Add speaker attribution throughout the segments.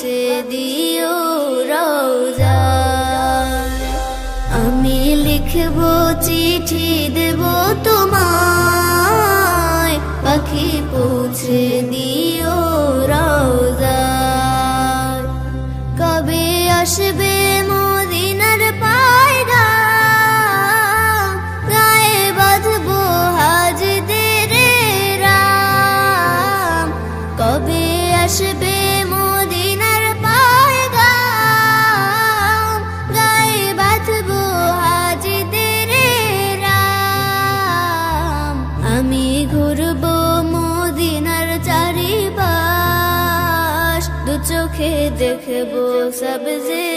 Speaker 1: পৌঁছে দিও রোজায় আমি লিখব চিঠি, দেব তোমায়। পাখি পৌঁছে দিও রোজায় কবে আসবে মদিনার পায়গা গায়ে চোখে দেখব সবজে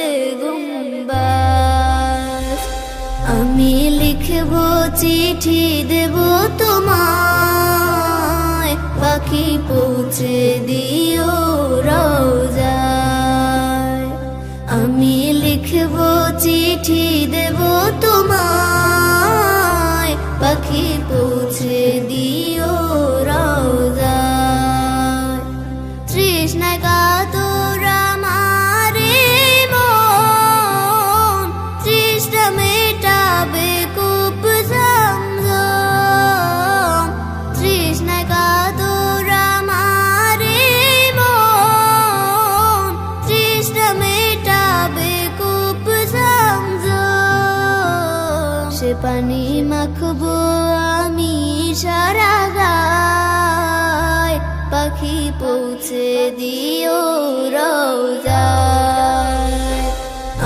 Speaker 1: গুম্বাস আমি লিখব চিঠি দেব তোমায় পাখি পৌঁছে দিও রোজায় আমি লিখব চিঠি দেব তোমায় পাখি পৌঁছে দিও রোজায় তৃষ্ণায় পানি মাখবো আমি সারা গায় পাখি পৌঁছে দিও রোজায়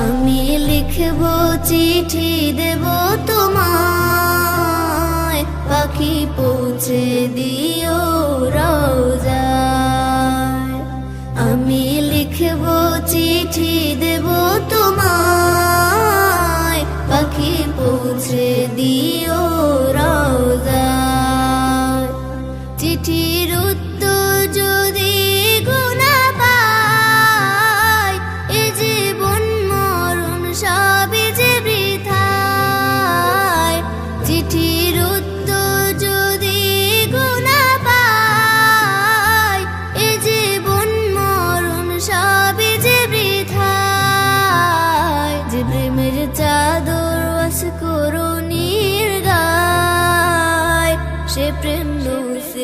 Speaker 1: আমি লিখব চিঠি দেব তোমায়। পাখি পৌঁছে দিও রোজায় আমি লিখব চিঠি দেব তোমায়। পৌঁছে দিও।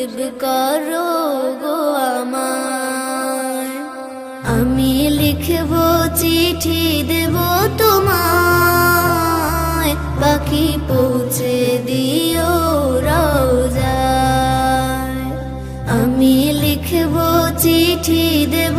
Speaker 1: নসিব করো গো আমার আমি লিখব চিঠি, দেব তোমার বাকি পৌঁছে দিও রাজা আমি লিখব চিঠি, দেব